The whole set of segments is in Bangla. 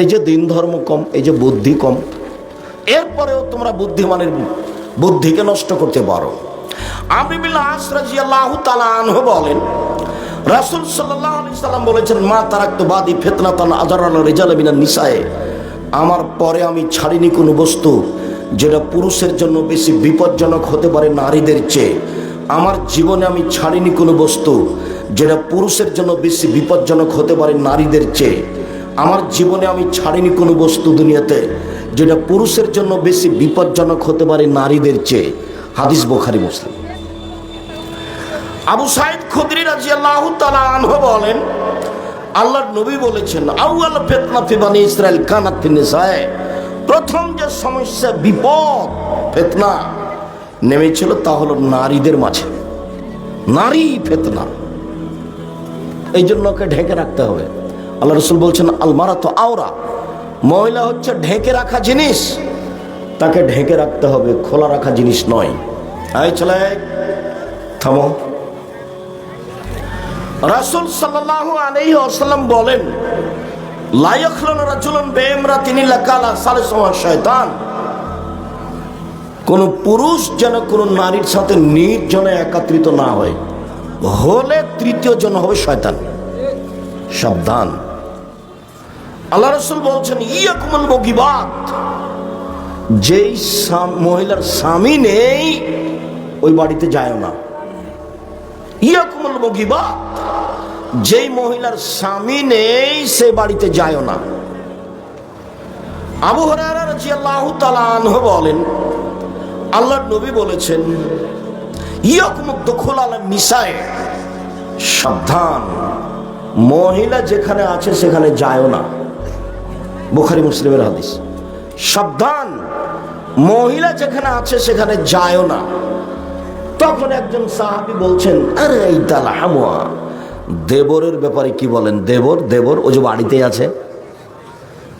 এই যে দিন ধর্ম কম, এই যে বুদ্ধি কম, এরপরেও তোমরা বুদ্ধিমানের বুদ্ধিকে নষ্ট করতে পারো। তালাহ বলেন, রাসুল সাল্লাহ সাল্লাম বলেছেন, মা তারাক্ত বাদি ফেতনাতান আজার রেজাল বিনা নিসায়ে, আমার পরে আমি ছাড়িনি কোনো বস্তু যেটা পুরুষের জন্য বেশি বিপজ্জনক হতে পারে নারীদের চেয়ে। আমার জীবনে আমি ছাড়িনি কোনো বস্তু যেটা পুরুষের জন্য বেশি বিপজ্জনক হতে পারে নারীদের চেয়ে। আমার জীবনে আমি ছাড়িনি কোনো বস্তু দুনিয়াতে, যেটা পুরুষের জন্য বেশি বিপজ্জনক হতে পারে নারীদের চেয়ে। হাদিস বোখারি, মুসলিম। আবু সাইদ খুদরি রাজি আল্লাহ আনহ বলেন, আল্লাহর নবী বলেছেন, আউয়াল ফেতনা ফিবানি ইসরায়েল কানাত ফিনিসায় প্রথম যে সমস্যা, বিপদ, ফেতনা নেমেছিল তা হলো নারীদের মাঝে। নারী ফেতনা। এই জন্য ওকে ঢেকে রাখতে হবে। আল্লাহ রসুল বলছেন আলমারা তো আওরা। মহিলা হচ্ছে ঢেকে রাখা জিনিস। তাকে ঢেকে রাখতে হবে, খোলা রাখা জিনিস নয়। চলে থামো। রাসুল সাল্লাহ আলাইহি আসাল্লাম বলেন লায়খলন রাজুলন বেমরা তিনি লাকালা সালেসমা শয়তান। কোন পুরুষ যেন কোন নারীর সাথে নির্জনে একাত্রিত না হয়, হলে তৃতীয় জন হবে শয়তান। সাবধান। আল্লাহ রসুল বলছেন ইয়াকুমুল বগিবাত যেই মহিলার স্বামী নেই, ওই বাড়িতে যায় না। ইয়াকুমুল বগিবাত যেই মহিলার স্বামী নেই, সে বাড়িতে যায় না। আবু তাআলা আনহু বলেন, আল্লাহর নবী বলেছেন, ইয়াকুমুদ দুখুল আলা নিসায়ে। সাবধান। মহিলা যেখানে আছে, সেখানে যায়ও না। বুখারি মুসলিমের হাদিস। সাবধান, মহিলা যেখানে আছে, সেখানে যায়ও না। তখন একজন সাহাবি বলছেন, আরে, এই হামুয়া, দেবরের ব্যাপারে কি বলেন? দেবর দেবর, ও যে বাড়িতে আছে?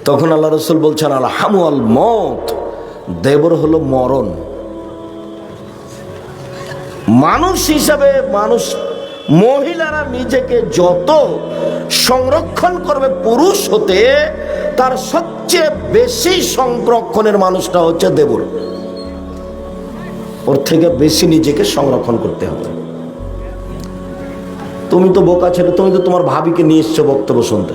তখন আল্লাহ রসুল বলছেন, আল হামুয়াল মত দেবর হলো মরণ। মানুষ হিসাবে মানুষ মহিলারা নিজেকে যত সংরক্ষণ করবে পুরুষ হতে, তার সবচেয়ে বেশি সংরক্ষণের মানুষটা হচ্ছে দেবর। ওর থেকে বেশি নিজেকে সংরক্ষণ করতে হবে। তুমি তো বোকা ছেলে, তুমি তো তোমার ভাবিকে নিয়ে এসছো বক্তব্য শুনতে।